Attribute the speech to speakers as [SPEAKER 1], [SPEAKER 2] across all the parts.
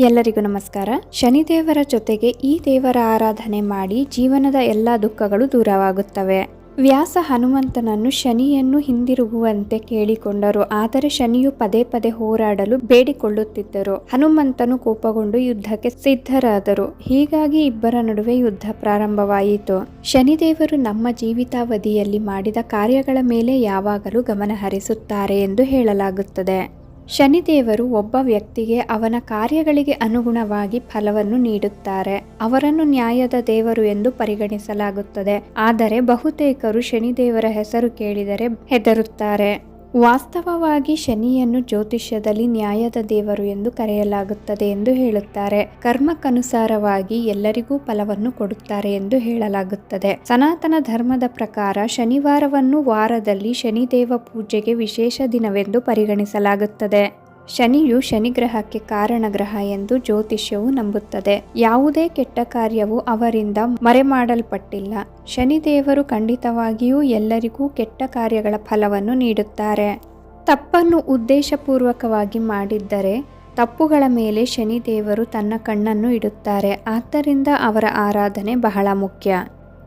[SPEAKER 1] ಎಲ್ಲರಿಗೂ ನಮಸ್ಕಾರ. ಶನಿದೇವರ ಜೊತೆಗೆ ಈ ದೇವರ ಆರಾಧನೆ ಮಾಡಿ ಜೀವನದ ಎಲ್ಲ ದುಃಖಗಳು ದೂರವಾಗುತ್ತವೆ. ವ್ಯಾಸ ಹನುಮಂತನನ್ನು ಶನಿಯನ್ನು ಹಿಂದಿರುಗುವಂತೆ ಕೇಳಿಕೊಂಡರು. ಆದರೆ ಶನಿಯು ಪದೇ ಪದೇ ಹೋರಾಡಲು ಬೇಡಿಕೊಳ್ಳುತ್ತಿದ್ದರು. ಹನುಮಂತನು ಕೋಪಗೊಂಡು ಯುದ್ಧಕ್ಕೆ ಸಿದ್ಧರಾದರು. ಹೀಗಾಗಿ ಇಬ್ಬರ ನಡುವೆ ಯುದ್ಧ ಪ್ರಾರಂಭವಾಯಿತು. ಶನಿದೇವರು ನಮ್ಮ ಜೀವಿತಾವಧಿಯಲ್ಲಿ ಮಾಡಿದ ಕಾರ್ಯಗಳ ಮೇಲೆ ಯಾವಾಗಲೂ ಗಮನ ಹರಿಸುತ್ತಾರೆ ಎಂದು ಹೇಳಲಾಗುತ್ತದೆ. ಶನಿದೇವರು ಒಬ್ಬ ವ್ಯಕ್ತಿಗೆ ಅವನ ಕಾರ್ಯಗಳಿಗೆ ಅನುಗುಣವಾಗಿ ಫಲವನ್ನು ನೀಡುತ್ತಾರೆ. ಅವರನ್ನು ನ್ಯಾಯದ ದೇವರು ಎಂದು ಪರಿಗಣಿಸಲಾಗುತ್ತದೆ. ಆದರೆ ಬಹುತೇಕರು ಶನಿದೇವರ ಹೆಸರು ಕೇಳಿದರೆ ಹೆದರುತ್ತಾರೆ. ವಾಸ್ತವವಾಗಿ ಶನಿಯನ್ನು ಜ್ಯೋತಿಷ್ಯದಲ್ಲಿ ನ್ಯಾಯದ ದೇವರು ಎಂದು ಕರೆಯಲಾಗುತ್ತದೆ ಎಂದು ಹೇಳುತ್ತಾರೆ. ಕರ್ಮಕ್ಕನುಸಾರವಾಗಿ ಎಲ್ಲರಿಗೂ ಫಲವನ್ನು ಕೊಡುತ್ತಾರೆ ಎಂದು ಹೇಳಲಾಗುತ್ತದೆ. ಸನಾತನ ಧರ್ಮದ ಪ್ರಕಾರ ಶನಿವಾರವನ್ನು ವಾರದಲ್ಲಿ ಶನಿದೇವ ಪೂಜೆಗೆ ವಿಶೇಷ ದಿನವೆಂದು ಪರಿಗಣಿಸಲಾಗುತ್ತದೆ. ಶನಿಯು ಶನಿಗ್ರಹಕ್ಕೆ ಕಾರಣ ಗ್ರಹ ಎಂದು ಜ್ಯೋತಿಷ್ಯವು ನಂಬುತ್ತದೆ. ಯಾವುದೇ ಕೆಟ್ಟ ಕಾರ್ಯವು ಅವರಿಂದ ಮರೆಮಾಡಲ್ಪಟ್ಟಿಲ್ಲ. ಶನಿದೇವರು ಖಂಡಿತವಾಗಿಯೂ ಎಲ್ಲರಿಗೂ ಕೆಟ್ಟ ಕಾರ್ಯಗಳ ಫಲವನ್ನು ನೀಡುತ್ತಾರೆ. ತಪ್ಪನ್ನು ಉದ್ದೇಶಪೂರ್ವಕವಾಗಿ ಮಾಡಿದ್ದರೆ ತಪ್ಪುಗಳ ಮೇಲೆ ಶನಿದೇವರು ತನ್ನ ಕಣ್ಣನ್ನು ಇಡುತ್ತಾರೆ. ಆದ್ದರಿಂದ ಅವರ ಆರಾಧನೆ ಬಹಳ ಮುಖ್ಯ.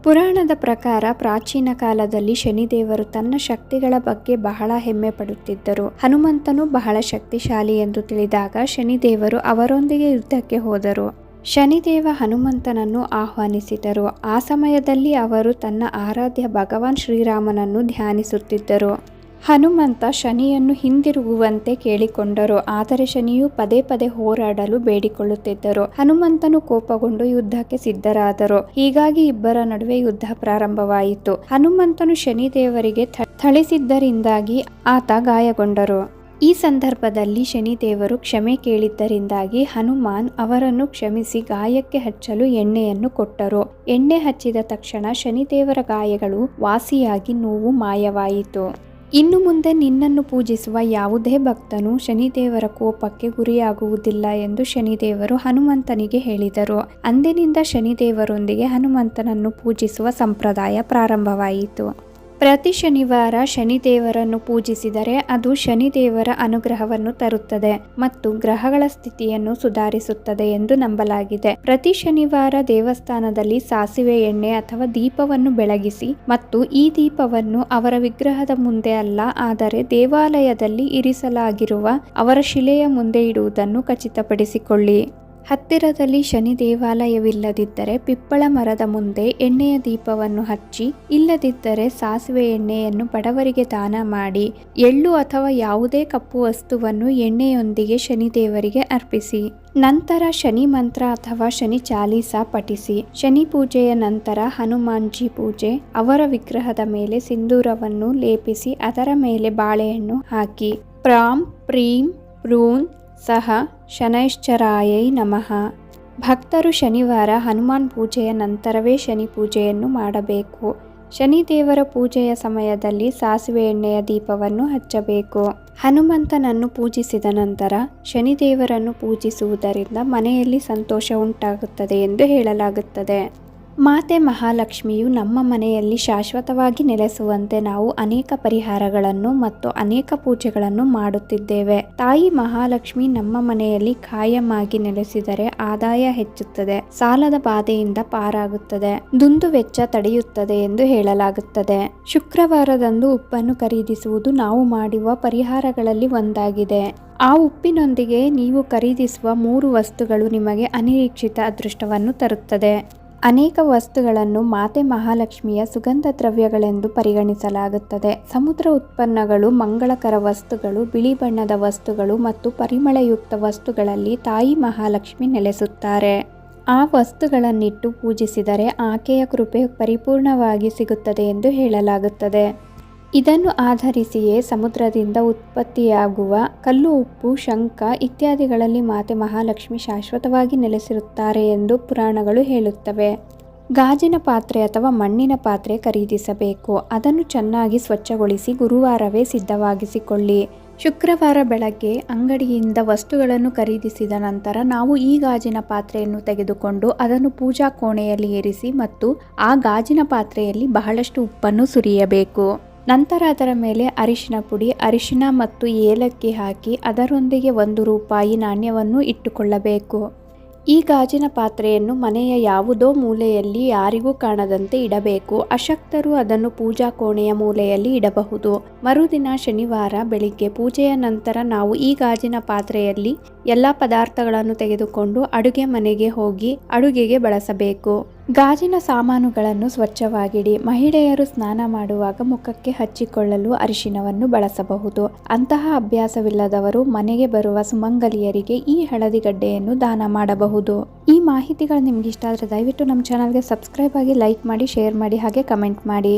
[SPEAKER 1] ಪುರಾಣದ ಪ್ರಕಾರ ಪ್ರಾಚೀನ ಕಾಲದಲ್ಲಿ ಶನಿದೇವರು ತನ್ನ ಶಕ್ತಿಗಳ ಬಗ್ಗೆ ಬಹಳ ಹೆಮ್ಮೆ ಪಡುತ್ತಿದ್ದರು. ಹನುಮಂತನು ಬಹಳ ಶಕ್ತಿಶಾಲಿ ಎಂದು ತಿಳಿದಾಗ ಶನಿದೇವರು ಅವರೊಂದಿಗೆ ಯುದ್ಧಕ್ಕೆ ಹೋದರು. ಶನಿದೇವ ಹನುಮಂತನನ್ನು ಆಹ್ವಾನಿಸಿದರು. ಆ ಸಮಯದಲ್ಲಿ ಅವರು ತನ್ನ ಆರಾಧ್ಯ ಭಗವಾನ್ ಶ್ರೀರಾಮನನ್ನು ಧ್ಯಾನಿಸುತ್ತಿದ್ದರು. ಹನುಮಂತ ಶನಿಯನ್ನು ಹಿಂದಿರುಗುವಂತೆ ಕೇಳಿಕೊಂಡರು. ಆದರೆ ಶನಿಯು ಪದೇ ಪದೇ ಹೋರಾಡಲು ಬೇಡಿಕೊಳ್ಳುತ್ತಿದ್ದರು. ಹನುಮಂತನು ಕೋಪಗೊಂಡು ಯುದ್ಧಕ್ಕೆ ಸಿದ್ಧರಾದರು. ಹೀಗಾಗಿ ಇಬ್ಬರ ನಡುವೆ ಯುದ್ಧ ಪ್ರಾರಂಭವಾಯಿತು. ಹನುಮಂತನು ಶನಿದೇವರಿಗೆ ದೇವರಿಗೆ ಥಳಿಸಿದ್ದರಿಂದಾಗಿ ಆತ ಗಾಯಗೊಂಡರು. ಈ ಸಂದರ್ಭದಲ್ಲಿ ಶನಿದೇವರು ಕ್ಷಮೆ ಕೇಳಿದ್ದರಿಂದಾಗಿ ಹನುಮಾನ್ ಅವರನ್ನು ಕ್ಷಮಿಸಿ ಗಾಯಕ್ಕೆ ಹಚ್ಚಲು ಎಣ್ಣೆಯನ್ನು ಕೊಟ್ಟರು. ಎಣ್ಣೆ ಹಚ್ಚಿದ ತಕ್ಷಣ ಶನಿದೇವರ ಗಾಯಗಳು ವಾಸಿಯಾಗಿ ನೋವು ಮಾಯವಾಯಿತು. ಇನ್ನು ಮುಂದೆ ನಿನ್ನನ್ನು ಪೂಜಿಸುವ ಯಾವುದೇ ಭಕ್ತನು ಶನಿದೇವರ ಕೋಪಕ್ಕೆ ಗುರಿಯಾಗುವುದಿಲ್ಲ ಎಂದು ಶನಿದೇವರು ಹನುಮಂತನಿಗೆ ಹೇಳಿದರು. ಅಂದಿನಿಂದ ಶನಿದೇವರೊಂದಿಗೆ ಹನುಮಂತನನ್ನು ಪೂಜಿಸುವ ಸಂಪ್ರದಾಯ ಪ್ರಾರಂಭವಾಯಿತು. ಪ್ರತಿ ಶನಿವಾರ ಶನಿದೇವರನ್ನು ಪೂಜಿಸಿದರೆ ಅದು ಶನಿದೇವರ ಅನುಗ್ರಹವನ್ನು ತರುತ್ತದೆ ಮತ್ತು ಗ್ರಹಗಳ ಸ್ಥಿತಿಯನ್ನು ಸುಧಾರಿಸುತ್ತದೆ ಎಂದು ನಂಬಲಾಗಿದೆ. ಪ್ರತಿ ಶನಿವಾರ ದೇವಸ್ಥಾನದಲ್ಲಿ ಸಾಸಿವೆ ಎಣ್ಣೆ ಅಥವಾ ದೀಪವನ್ನು ಬೆಳಗಿಸಿ ಮತ್ತು ಈ ದೀಪವನ್ನು ಅವರ ವಿಗ್ರಹದ ಮುಂದೆ ಅಲ್ಲ, ಆದರೆ ದೇವಾಲಯದಲ್ಲಿ ಇರಿಸಲಾಗಿರುವ ಅವರ ಶಿಲೆಯ ಮುಂದೆ ಇಡುವುದನ್ನು ಖಚಿತಪಡಿಸಿಕೊಳ್ಳಿ. ಹತ್ತಿರದಲ್ಲಿ ಶನಿ ದೇವಾಲಯವಿಲ್ಲದಿದ್ದರೆ ಪಿಪ್ಪಳ ಮರದ ಮುಂದೆ ಎಣ್ಣೆಯ ದೀಪವನ್ನು ಹಚ್ಚಿ, ಇಲ್ಲದಿದ್ದರೆ ಸಾಸಿವೆ ಎಣ್ಣೆಯನ್ನು ಬಡವರಿಗೆ ದಾನ ಮಾಡಿ, ಎಳ್ಳು ಅಥವಾ ಯಾವುದೇ ಕಪ್ಪು ವಸ್ತುವನ್ನು ಎಣ್ಣೆಯೊಂದಿಗೆ ಶನಿದೇವರಿಗೆ ಅರ್ಪಿಸಿ. ನಂತರ ಶನಿ ಮಂತ್ರ ಅಥವಾ ಶನಿ ಚಾಲೀಸ ಪಠಿಸಿ. ಶನಿ ಪೂಜೆಯ ನಂತರ ಹನುಮಾನ್ಜಿ ಪೂಜೆ, ಅವರ ವಿಗ್ರಹದ ಮೇಲೆ ಸಿಂಧೂರವನ್ನು ಲೇಪಿಸಿ, ಅದರ ಮೇಲೆ ಬಾಳೆಹಣ್ಣು ಹಾಕಿ. ಪ್ರಾಂ, ಪ್ರೀಂ ರೂನ್ ಸಹ ಶನೈಶ್ಚರಾಯೈ ನಮಃ. ಭಕ್ತರು ಶನಿವಾರ ಹನುಮಾನ್ ಪೂಜೆಯ ನಂತರವೇ ಶನಿ ಪೂಜೆಯನ್ನು ಮಾಡಬೇಕು. ಶನಿದೇವರ ಪೂಜೆಯ ಸಮಯದಲ್ಲಿ ಸಾಸಿವೆ ಎಣ್ಣೆಯ ದೀಪವನ್ನು ಹಚ್ಚಬೇಕು. ಹನುಮಂತನನ್ನು ಪೂಜಿಸಿದ ನಂತರ ಶನಿದೇವರನ್ನು ಪೂಜಿಸುವುದರಿಂದ ಮನೆಯಲ್ಲಿ ಸಂತೋಷ ಉಂಟಾಗುತ್ತದೆ ಎಂದು ಹೇಳಲಾಗುತ್ತದೆ. ಮಾತೆ ಮಹಾಲಕ್ಷ್ಮಿಯು ನಮ್ಮ ಮನೆಯಲ್ಲಿ ಶಾಶ್ವತವಾಗಿ ನೆಲೆಸುವಂತೆ ನಾವು ಅನೇಕ ಪರಿಹಾರಗಳನ್ನು ಮತ್ತು ಅನೇಕ ಪೂಜೆಗಳನ್ನು ಮಾಡುತ್ತಿದ್ದೇವೆ. ತಾಯಿ ಮಹಾಲಕ್ಷ್ಮಿ ನಮ್ಮ ಮನೆಯಲ್ಲಿ ಕಾಯಮಾಗಿ ನೆಲೆಸಿದರೆ ಆದಾಯ ಹೆಚ್ಚುತ್ತದೆ, ಸಾಲದ ಬಾಧೆಯಿಂದ ಪಾರಾಗುತ್ತದೆ, ದುಂದು ವೆಚ್ಚ ತಡೆಯುತ್ತದೆ ಎಂದು ಹೇಳಲಾಗುತ್ತದೆ. ಶುಕ್ರವಾರದಂದು ಉಪ್ಪನ್ನು ಖರೀದಿಸುವುದು ನಾವು ಮಾಡುವ ಪರಿಹಾರಗಳಲ್ಲಿ ಒಂದಾಗಿದೆ. ಆ ಉಪ್ಪಿನೊಂದಿಗೆ ನೀವು ಖರೀದಿಸುವ ಮೂರು ವಸ್ತುಗಳು ನಿಮಗೆ ಅನಿರೀಕ್ಷಿತ ಅದೃಷ್ಟವನ್ನು ತರುತ್ತದೆ. ಅನೇಕ ವಸ್ತುಗಳನ್ನು ಮಾತೆ ಮಹಾಲಕ್ಷ್ಮಿಯ ಸುಗಂಧ ದ್ರವ್ಯಗಳೆಂದು ಪರಿಗಣಿಸಲಾಗುತ್ತದೆ. ಸಮುದ್ರ ಉತ್ಪನ್ನಗಳು ಮಂಗಳಕರ ವಸ್ತುಗಳು, ಬಿಳಿ ಬಣ್ಣದ ವಸ್ತುಗಳು ಮತ್ತು ಪರಿಮಳಯುಕ್ತ ವಸ್ತುಗಳಲ್ಲಿ ತಾಯಿ ಮಹಾಲಕ್ಷ್ಮಿ ನೆಲೆಸುತ್ತಾರೆ. ಆ ವಸ್ತುಗಳನ್ನಿಟ್ಟು ಪೂಜಿಸಿದರೆ ಆಕೆಯ ಕೃಪೆ ಪರಿಪೂರ್ಣವಾಗಿ ಸಿಗುತ್ತದೆ ಎಂದು ಹೇಳಲಾಗುತ್ತದೆ. ಇದನ್ನು ಆಧರಿಸಿಯೇ ಸಮುದ್ರದಿಂದ ಉತ್ಪತ್ತಿಯಾಗುವ ಕಲ್ಲು, ಉಪ್ಪು, ಶಂಖ ಇತ್ಯಾದಿಗಳಲ್ಲಿ ಮಾತೆ ಮಹಾಲಕ್ಷ್ಮಿ ಶಾಶ್ವತವಾಗಿ ನೆಲೆಸಿರುತ್ತಾರೆ ಎಂದು ಪುರಾಣಗಳು ಹೇಳುತ್ತವೆ. ಗಾಜಿನ ಪಾತ್ರೆ ಅಥವಾ ಮಣ್ಣಿನ ಪಾತ್ರೆ ಖರೀದಿಸಬೇಕು. ಅದನ್ನು ಚೆನ್ನಾಗಿ ಸ್ವಚ್ಛಗೊಳಿಸಿ ಗುರುವಾರವೇ ಸಿದ್ಧವಾಗಿಸಿಕೊಳ್ಳಿ. ಶುಕ್ರವಾರ ಬೆಳಗ್ಗೆ ಅಂಗಡಿಯಿಂದ ವಸ್ತುಗಳನ್ನು ಖರೀದಿಸಿದ ನಂತರ ನಾವು ಈ ಗಾಜಿನ ಪಾತ್ರೆಯನ್ನು ತೆಗೆದುಕೊಂಡು ಅದನ್ನು ಪೂಜಾ ಕೋಣೆಯಲ್ಲಿ ಇರಿಸಿ ಮತ್ತು ಆ ಗಾಜಿನ ಪಾತ್ರೆಯಲ್ಲಿ ಬಹಳಷ್ಟು ಉಪ್ಪನ್ನು ಸುರಿಯಬೇಕು. ನಂತರ ಅದರ ಮೇಲೆ ಅರಿಶಿನ ಪುಡಿ, ಅರಿಶಿನ ಮತ್ತು ಏಲಕ್ಕಿ ಹಾಕಿ ಅದರೊಂದಿಗೆ ಒಂದು ರೂಪಾಯಿ ನಾಣ್ಯವನ್ನು ಇಟ್ಟುಕೊಳ್ಳಬೇಕು. ಈ ಗಾಜಿನ ಪಾತ್ರೆಯನ್ನು ಮನೆಯ ಯಾವುದೋ ಮೂಲೆಯಲ್ಲಿ ಯಾರಿಗೂ ಕಾಣದಂತೆ ಇಡಬೇಕು. ಅಶಕ್ತರು ಅದನ್ನು ಪೂಜಾ ಕೋಣೆಯ ಮೂಲೆಯಲ್ಲಿ ಇಡಬಹುದು. ಮರುದಿನ ಶನಿವಾರ ಬೆಳಿಗ್ಗೆ ಪೂಜೆಯ ನಂತರ ನಾವು ಈ ಗಾಜಿನ ಪಾತ್ರೆಯಲ್ಲಿ ಎಲ್ಲ ಪದಾರ್ಥಗಳನ್ನು ತೆಗೆದುಕೊಂಡು ಅಡುಗೆ ಮನೆಗೆ ಹೋಗಿ ಅಡುಗೆಗೆ ಬಳಸಬೇಕು. ಗಾಜಿನ ಸಾಮಾನುಗಳನ್ನು ಸ್ವಚ್ಛವಾಗಿಡಿ, ಮಹಿಳೆಯರು ಸ್ನಾನ ಮಾಡುವಾಗ ಮುಖಕ್ಕೆ ಹಚ್ಚಿಕೊಳ್ಳಲು ಅರಿಶಿನವನ್ನು ಬಳಸಬಹುದು. ಅಂತಹ ಅಭ್ಯಾಸವಿಲ್ಲದವರು ಮನೆಗೆ ಬರುವ ಸುಮಂಗಲಿಯರಿಗೆ ಈ ಹಳದಿ ಗಡ್ಡೆಯನ್ನು ದಾನ ಮಾಡಬಹುದು. ಈ ಮಾಹಿತಿಗಳು ನಿಮ್ಗೆ ಇಷ್ಟ ಆದರೆ ದಯವಿಟ್ಟು ನಮ್ಮ ಚಾನಲ್ಗೆ ಸಬ್ಸ್ಕ್ರೈಬ್ ಆಗಿ ಲೈಕ್ ಮಾಡಿ ಶೇರ್ ಮಾಡಿ, ಹಾಗೆ ಕಮೆಂಟ್ ಮಾಡಿ.